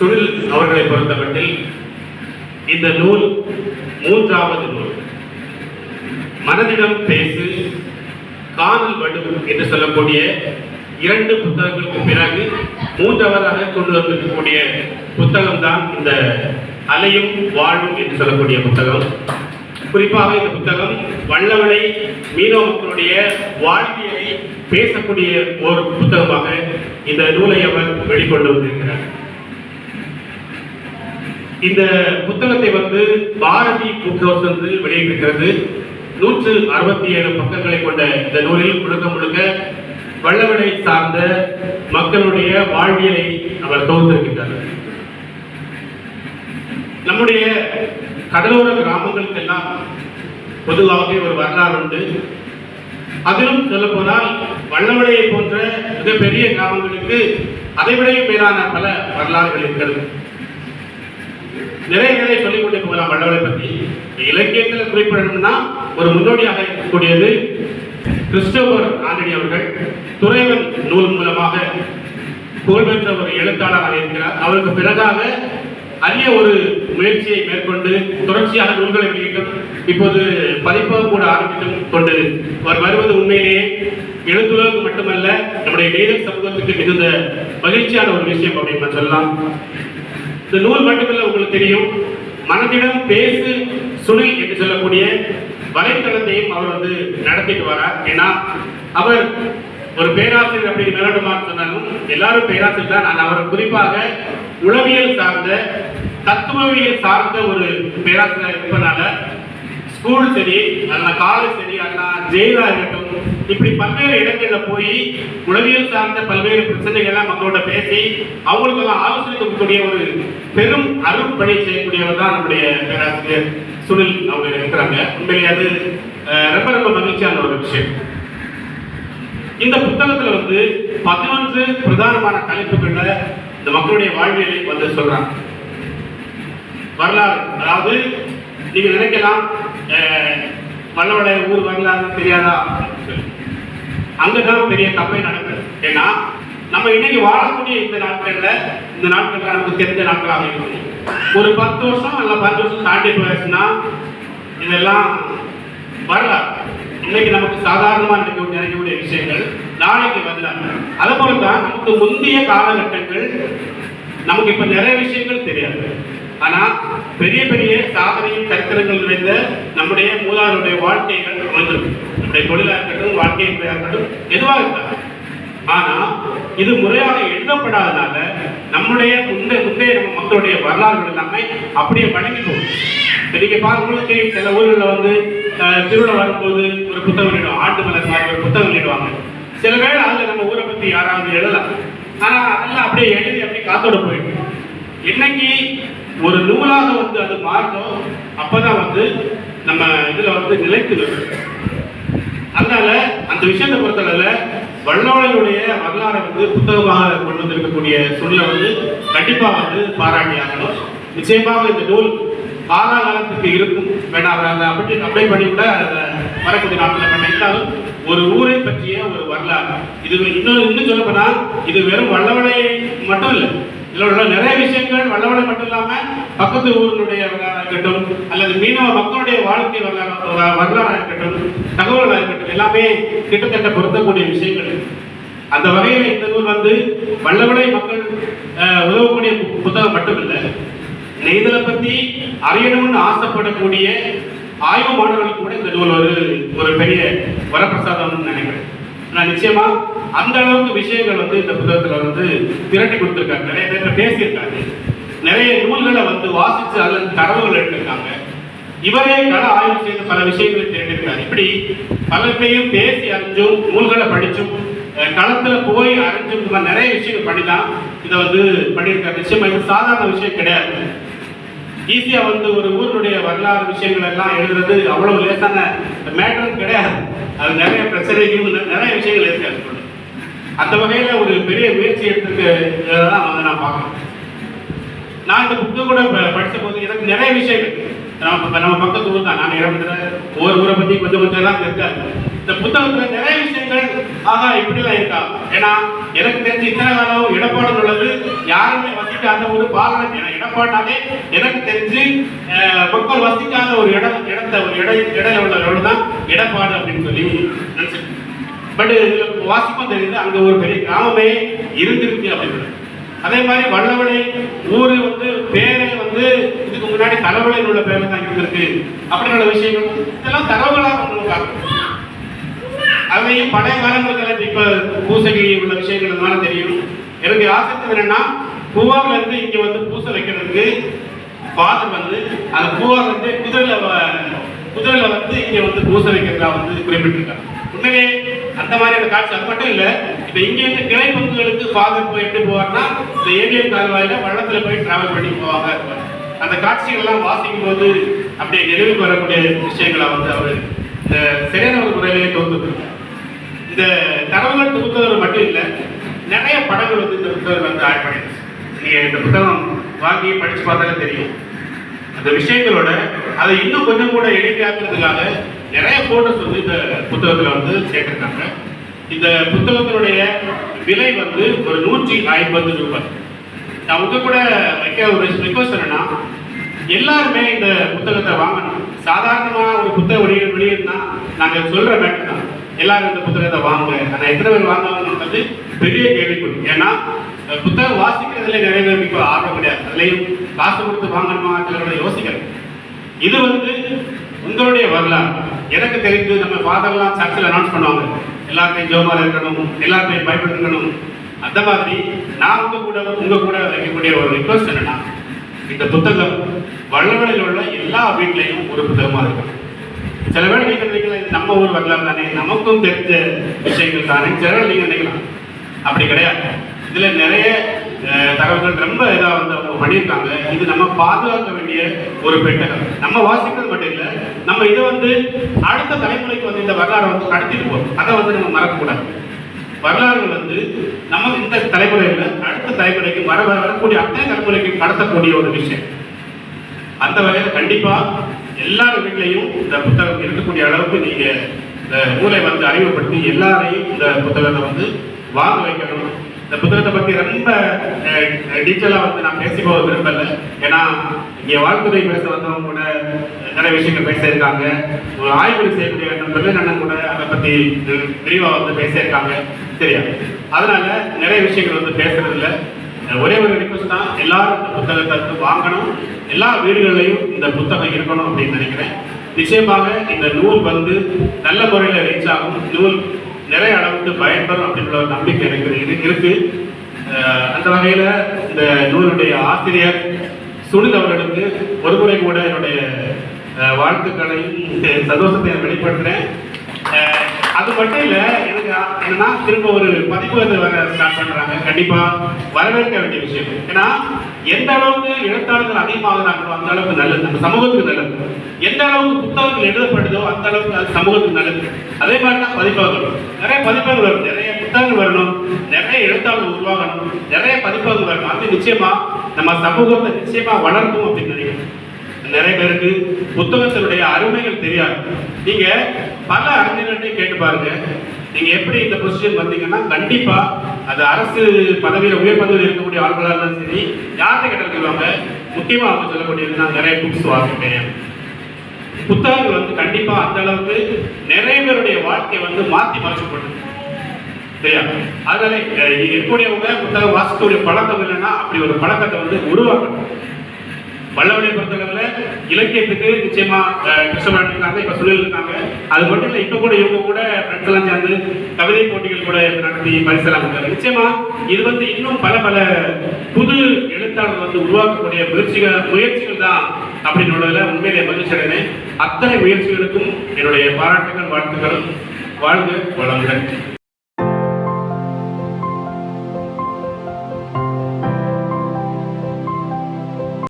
சுனில் அவர்களை பொறுத்தமட்டில் இந்த நூல் மூன்றாவது நூல். மனதிடம் பேசு காதல் வடும் என்று சொல்லக்கூடிய இரண்டு புத்தகங்களுக்கு பிறகு மூன்றாவதாக கொண்டு வந்திருக்கக்கூடிய புத்தகம் தான் இந்த அலையும் வாழும் என்று சொல்லக்கூடிய புத்தகம். குறிப்பாக இந்த புத்தகம் வல்லவனை மீனவ மக்களுடைய வாழ்வியலை பேசக்கூடிய ஒரு புத்தகமாக இந்த நூலை அவர் வெளிக்கொண்டு வந்திருக்கிறார். இந்த புத்தகத்தை வந்து பாரதி புக் ஹவுஸ் வந்து வெளியிட்டிருக்கிறது. நூற்று அறுபத்தி ஏழு பக்கங்களை கொண்ட இந்த நூலில் முழுக்க முழுக்க வல்லவனை சார்ந்த மக்களுடைய வாழ்வியலை அவர் தொகுத்திருக்கின்றார். நம்முடைய கடலோர கிராமங்களுக்கெல்லாம் பொதுவாக ஒரு வரலாறு உண்டு. அதிலும் சொல்ல போனால் வல்லவடையை போன்ற மிகப்பெரிய கிராமங்களுக்கு அதைவிடையும் மேலான பல வரலாறுகள் இருக்கிறது. நிறைய நிறைய சொல்லிக் கொண்டு போகலாம் வல்லவரை பற்றி இலக்கியத்தில் குறிப்பிடணும்னா ஒரு முன்னோடியாக இருக்கக்கூடியது கிறிஸ்டோபர் ஆண்டனி அவர்கள். துறைவன் நூல் மூலமாக புகழ்பெற்ற ஒரு எழுத்தாளராக இருக்கிறார். அவருக்கு பிறகாக அரிய ஒரு முயற்சியை மேற்கொண்டு தொடர்ச்சியாக நூல்களை வெளியிட்டும். இப்போது பதிப்பகம் கூட ஆரம்பித்தும் கொண்டு அவர் வருவது உண்மையிலேயே எழுத்துலகம் மட்டுமல்ல நம்முடைய நேரல் சமூகத்துக்கு மிகுந்த மகிழ்ச்சியான ஒரு விஷயம் அப்படின்னு சொல்லலாம். இந்த நூல் மட்டுமில்ல உங்களுக்கு தெரியும். மனதிடம் பேசு சுனில் என்று சொல்லக்கூடிய வலைத்தளத்தையும் அவர் வந்து நடத்திட்டு வரார். ஏன்னா அவர் ஒரு பேராசிரியர் அப்படி மேலோட்டமாக சொன்னாலும் எல்லாரும் பேராசிரியர் தான். நான் அவர் குறிப்பாக உளவியல் சார்ந்த தத்துவவியல் சார்ந்த ஒரு பேராசிரியர் இருப்பதனால ஸ்கூல் சரி அல்ல காலேஜ் சரி அல்ல ஜெயிலாக இருக்கட்டும் இப்படி பல்வேறு இடங்கள்ல போய் உளவியல் சார்ந்த பல்வேறு பிரச்சனைகள்லாம் மக்களோட பேசி அவங்களுக்கெல்லாம் ஆலோசனை கொடுக்கக்கூடிய ஒரு பெரும் அருப்பணி செய்யக்கூடியவர் தான் நம்முடைய பேராசிரியர் சுனில் அவங்க இருக்கிறாங்க. உண்மையிலே அது ரொம்ப ரொம்ப மகிழ்ச்சியான ஒரு விஷயம். இந்த புத்தகத்துல வந்து பதினொன்று பிரதானமான தலைப்புகள்ல இந்த மக்களுடைய வாழ்வியலை வந்து சொல்றாங்க. வரலாறு. அதாவது நீங்க நினைக்கலாம் அஹ், வல்லவடைய ஊர் வரலாறு தெரியாதா? அப்படின்னு சொல்லி. அங்கதான் பெரிய தப்பை நடக்குது ஏன்னா நம்ம இன்னைக்கு வாழக்கூடிய இந்த நாட்கள்ல இந்த நாட்கள்ல நமக்கு தெரிஞ்ச நாட்கள் அமைக்கணும் ஒரு பத்து வருஷம் அல்ல பத்து வருஷம் தாண்டி போயாச்சுன்னா இதெல்லாம் வரலாறு. இன்னைக்கு நமக்கு சாதாரணமா நினைக்க நினைக்கக்கூடிய விஷயங்கள் நாளைக்கு வரலாறு. அதே போல தான் நமக்கு முந்தைய காலகட்டங்கள் நமக்கு இப்ப நிறைய விஷயங்கள் தெரியாது. ஆனா பெரிய பெரிய சாதனையும் சரித்திரங்கள் நிறைந்த நம்முடைய மூதாருடைய வாழ்க்கைகள் அமைந்திருக்கு. நம்முடைய தொழிலாக இருக்கட்டும் வாழ்க்கை முறையாக இருக்கட்டும் எதுவாக இருக்கலாம் ஆனா இது முறையாக எழுதப்படாதனால நம்முடைய முந்தைய முந்தைய நம்ம மக்களுடைய வரலாறுகள் எல்லாமே அப்படியே வழங்கி போகும் நீங்க பாருங்க சில ஊர்களில் வந்து திருவிழா வரும்போது ஒரு புத்தகம் வெளியிடும் ஆண்டு மலர் மாதிரி ஒரு புத்தகம் வெளியிடுவாங்க சில வேளை அதுல நம்ம ஊரை பத்தி யாராவது எழுதலாம். ஆனா அதெல்லாம் அப்படியே எழுதி அப்படியே காத்தோட போயிடும் என்னைக்கு ஒரு நூலாக வந்து அது மாறுதோ அப்பதான் வந்து நம்ம இதுல வந்து நிலைத்து அதனால அந்த விஷயத்தை பொறுத்தளவுல வல்லவர்களுடைய வரலாறை வந்து புத்தகமாக கொண்டு வந்திருக்கக்கூடிய சூழலை வந்து கண்டிப்பாக வந்து பாராட்டியாகணும் நிச்சயமாக இந்த நூல் காலாகாலத்துக்கு இருக்கும். வேணா அதை அப்படி அப்ளை பண்ணி கூட அதை வரக்கூடிய நாட்டில் பண்ணிட்டாலும் ஒரு ஊரை பற்றிய ஒரு வரலாறு. இது இன்னும் இன்னும் சொல்ல போனால் இது வெறும் வல்லவனை மட்டும் இல்லை இதுல உள்ள நிறைய விஷயங்கள் வல்லவனை மட்டும் இல்லாம பக்கத்து ஊரினுடைய வரலாறா இருக்கட்டும் அல்லது மீனவ மக்களுடைய வாழ்க்கை வரலாறு வரலாறாக இருக்கட்டும் தகவலாக இருக்கட்டும் எல்லாமே கிட்டத்தட்ட பொருத்தக்கூடிய விஷயங்கள். அந்த வகையில் இந்த நூல் வந்து வல்லவளை மக்கள் உதவக்கூடிய புத்தகம் மட்டுமில்லை. நெய்தலை பத்தி அறியணும்னு ஆசைப்படக்கூடிய ஆய்வு மாணவர்களுக்கு கூட இந்த நூல் ஒரு ஒரு பெரிய வரப்பிரசாதம்னு நினைக்கிறேன். நான் நிச்சயமா அந்த அளவுக்கு விஷயங்கள் வந்து இந்த புத்தகத்துல வந்து திரட்டி கொடுத்துருக்காங்க. நிறைய பேர் பேசியிருக்காங்க. நிறைய நூல்களை வந்து வாசிச்சு அல்லது தரவுகள் எடுத்திருக்காங்க. இவரே கள ஆய்வு செய்து பல விஷயங்களை திரட்டியிருக்காரு இப்படி பல பேசி அறிஞ்சும் நூல்களை படிச்சும் களத்துல போய் அறிஞ்சும் இந்த மாதிரி நிறைய விஷயங்கள் பண்ணி தான் இதை வந்து பண்ணியிருக்காரு. நிச்சயமா இது சாதாரண விஷயம் கிடையாது. ஈஸியா வந்து ஒரு ஊருடைய வரலாறு விஷயங்கள் எல்லாம் எழுதுறது அவ்வளவு லேசான மேட்டரும் கிடையாது. அது நிறைய பிரச்சனைகளும் நிறைய விஷயங்கள் இருக்கு அது அந்த வகையில ஒரு பெரிய முயற்சி எடுத்துருக்கு தான் வந்து நான் பார்க்குறேன் நான் இந்த புக்கு கூட ப- படிச்ச போது எனக்கு நிறைய விஷயங்கள் நம்ம இப்ப நம்ம பக்கத்து ஊர் தான் நான் இடத்துல ஒவ்வொரு ஊரை பத்தி கொஞ்சம் கொஞ்சம் தான் இருக்காது இந்த புத்தகத்துல நிறைய விஷயங்கள் ஆகா இப்படிலாம் இருக்கா? ஏன்னா எனக்கு தெரிஞ்சு இத்தனை காலம் இடப்பாடு உள்ளது யாருமே அந்த வசிக்காத ஒரு பாலனை என இடப்பாட்டாலே எனக்கு தெரிஞ்சு மக்கள் வசிக்காத ஒரு இடம் இடத்த ஒரு இட இடையில உள்ள ரோடு தான் இடப்பாடு அப்படின்னு சொல்லி நினைச்சிட்டு பட் வாசிப்பும் தெரியுது அங்க ஒரு பெரிய கிராமமே இருந்திருக்கு அப்படின்னு. அதே மாதிரி வல்லவளை ஊரு வந்து பேரை வந்து இதுக்கு முன்னாடி தலைவலையில் உள்ள பேரை தான் இருந்திருக்கு. அப்படின்ற விஷயங்கள் இதெல்லாம் தரவுகளாக உங்களுக்கு பார்க்கணும். அதையும் பழைய காலங்களுக்கு இப்ப பூசகி உள்ள விஷயங்கள் தெரியும். எனக்கு ஆசை என்னன்னா பூவார்ல இருந்து இங்க வந்து பூசை வைக்கிறதுக்கு ஃபாதர் வந்து அந்த பூவார் வந்து குதிரையில குதிரையில வந்து இங்க வந்து பூசை வைக்கிறதா வந்து குறிப்பிட்டிருக்காங்க. உண்மையே அந்த மாதிரியான காட்சி அது மட்டும் இல்ல இப்ப இங்க இருந்து கிளை பங்குகளுக்கு ஃபாதர் போய் எப்படி போவார்னா இந்த ஏவிஎம் கால்வாயில வள்ளத்துல போய் டிராவல் பண்ணி போவாங்க. அந்த காட்சிகள் எல்லாம் வாசிக்கும் போது அப்படியே நினைவுக்கு வரக்கூடிய விஷயங்களை வந்து அவர் இந்த சரியான ஒரு முறையிலேயே தொகுத்து இந்த தகவல்கள் தொகுத்தவர் மட்டும் இல்லை நிறைய படங்கள் வந்து இந்த புத்தகம் வந்து ஆட் பண்ணிடுச்சு நீங்க இந்த புத்தகம் வாங்கி படிச்சு பார்த்தாலே தெரியும். அந்த விஷயங்களோட அதை இன்னும் கொஞ்சம் கூட எளிமையாக்குறதுக்காக நிறைய போட்டோஸ் வந்து இந்த புத்தகத்துல வந்து சேர்த்திருக்காங்க. இந்த புத்தகத்தினுடைய விலை வந்து ஒரு நூற்றி ஐம்பது ரூபாய். நான் உங்க கூட வைக்க ஒரு ரிக்வஸ்ட் என்னன்னா எல்லாருமே இந்த புத்தகத்தை வாங்கணும். சாதாரணமாக ஒரு புத்தக வெளியே வெளியிடனா நாங்கள் சொல்ற மேட்டர் தான். எல்லாரும் இந்த புத்தகத்தை வாங்க ஆனால் எத்தனை பேர் வாங்கணும்ன்றது பெரிய கேள்விக்குறி. ஏன்னா புத்தகம் வாசிக்கிறதுல நிறைய பேர் இப்போ ஆக முடியாது அதுலயும் காசு கொடுத்து வாங்கணுமா சிலரோட யோசிக்கிறது இது வந்து உங்களுடைய வரலாறு. எனக்கு தெரிந்து நம்ம ஃபாதர்லாம் சர்ச்சில் அனௌன்ஸ் பண்ணுவாங்க. எல்லாருமே ஜோமால இருக்கணும் எல்லாருமே பைபிள் இருக்கணும். அந்த மாதிரி நான் உங்க கூட உங்க கூட வைக்கக்கூடிய ஒரு ரிக்வஸ்ட் என்னன்னா இந்த புத்தகம் வள்ளவழியில் உள்ள எல்லா வீட்லையும் ஒரு புத்தகமா இருக்கும் சில பேர் நீங்க நினைக்கலாம் இது நம்ம ஊர் வரலாறு தானே. நமக்கும் தெரிஞ்ச விஷயங்கள் தானே. சில பேர் நீங்க நினைக்கலாம். அப்படி கிடையாது. இதில் நிறைய தகவல்கள் ரொம்ப இதாக வந்து அவங்க பண்ணியிருக்காங்க. இது நம்ம பாதுகாக்க வேண்டிய ஒரு பெட்டகம். நம்ம வாசிக்கிறது மட்டும் இல்லை நம்ம இதை வந்து அடுத்த தலைமுறைக்கு வந்து இந்த வரலாறை வந்து கடத்திட்டு போகும் அதை வந்து நம்ம மறக்கக்கூடாது. வரலாறுகள் வந்து நம்ம இந்த தலைமுறையில் அடுத்த தலைமுறைக்கு வர வரக்கூடிய அத்தனை தலைமுறைக்கு கடத்தக்கூடிய ஒரு விஷயம். அந்த வகையில் கண்டிப்பாக எல்லார் வீட்லையும் இந்த புத்தகம் இருக்கக்கூடிய அளவுக்கு நீங்கள் இந்த நூலை வந்து அறிமுகப்படுத்தி எல்லாரையும் இந்த புத்தகத்தை வந்து வாங்க வைக்கணும். இந்த புத்தகத்தை பத்தி ரொம்ப டீட்டெயிலாக வந்து நான் பேசி போக விரும்பல. ஏன்னா இங்கே வாழ்த்துறை பேச வந்தவங்க கூட நிறைய விஷயங்கள் பேசியிருக்காங்க. ஒரு ஆய்வு செய்யக்கூடிய நண்பர்கள் அண்ணன் கூட அதை பத்தி விரிவாக வந்து பேசியிருக்காங்க. சரியா? அதனால நிறைய விஷயங்கள் வந்து பேசுறது இல்லை ஒரே ஒரு ரிக்வஸ்ட் தான். எல்லாரும் இந்த புத்தகத்தை வந்து வாங்கணும். எல்லா வீடுகளிலையும் இந்த புத்தகம் இருக்கணும் அப்படின்னு நினைக்கிறேன். நிச்சயமாக இந்த நூல் வந்து நல்ல முறையில் ரீச் ஆகும். நூல் நிறைய அளவுக்கு பயன்பெறும் அப்படின்ற ஒரு நம்பிக்கை எனக்கு இருக்கு. அந்த வகையில் இந்த நூலுடைய ஆசிரியர் சுனில் அவர்களுக்கு ஒரு முறை கூட என்னுடைய வாழ்த்துக்களையும் சந்தோஷத்தை வெளிப்படுத்தினேன் வெளிப்படுத்துறேன் அது மட்டும் இல்ல எனக்கு என்னன்னா திரும்ப ஒரு பதிப்பகத்தை வர ஸ்டார்ட் பண்றாங்க. கண்டிப்பா வரவேற்க வேண்டிய விஷயம். ஏன்னா எந்த அளவுக்கு எழுத்தாளர்கள் அதிகமாகிறாங்களோ அந்த அளவுக்கு நல்லது. நம்ம சமூகத்துக்கு நல்லது. எந்த அளவுக்கு புத்தகங்கள் எழுதப்படுதோ அந்த அளவுக்கு அது சமூகத்துக்கு நல்லது. அதே மாதிரி தான் பதிப்பகங்கள் நிறைய பதிப்பகங்கள் வரும். நிறைய புத்தகங்கள் வரணும். நிறைய எழுத்தாளர்கள் உருவாகணும். நிறைய பதிப்பகங்கள் வரணும். அது நிச்சயமா நம்ம சமூகத்தை நிச்சயமா வளர்க்கும் அப்படின்னு நினைக்கிறேன். நிறைய பேருக்கு புத்தகத்தினுடைய அருமைகள் தெரியாது. நீங்க பல அறிஞர்கள்ட்டையும் கேட்டு பாருங்க. நீங்க எப்படி இந்த பொசிஷன் வந்தீங்கன்னா கண்டிப்பா அது அரசு பதவியில உயர் பதவியில் இருக்கக்கூடிய ஆட்களா இருந்தாலும் சரி யார்கிட்ட கேட்டாலும் சொல்லுவாங்க. முக்கியமா அவங்க சொல்லக்கூடியது நான் நிறைய புக்ஸ் வாசிப்பேன் புத்தகங்கள் வந்து கண்டிப்பா அந்த அளவுக்கு நிறைய பேருடைய வாழ்க்கையை வந்து மாத்தி மறைச்சு சரியா? அதனால இருக்கக்கூடியவங்க புத்தகம் வாசிக்கக்கூடிய பழக்கம் இல்லைன்னா அப்படி ஒரு பழக்கத்தை வந்து உருவாக்கணும். வல்லவனை பொறுத்தளவில் இலக்கியத்துக்கு நிச்சயமா அஹ், இருக்காங்க இப்ப சொல்லியிருக்காங்க. இருக்காங்க அது மட்டும் இல்ல இப்ப கூட இவங்க கூட ஃப்ரெண்ட்ஸ் எல்லாம் சேர்ந்து கவிதை போட்டிகள் கூட நடத்தி பரிசெல்லாம் கொடுத்தாங்க. நிச்சயமா இது வந்து இன்னும் பல பல புது எழுத்தாளர் வந்து உருவாக்கக்கூடிய முயற்சிகள் முயற்சிகள் தான் அப்படின்னு உள்ளதுல உண்மையிலே மகிழ்ச்சி அடைகிறேன். அத்தனை முயற்சிகளுக்கும் என்னுடைய பாராட்டுகள் வாழ்த்துக்கள் வாழ்க வளமுடன்.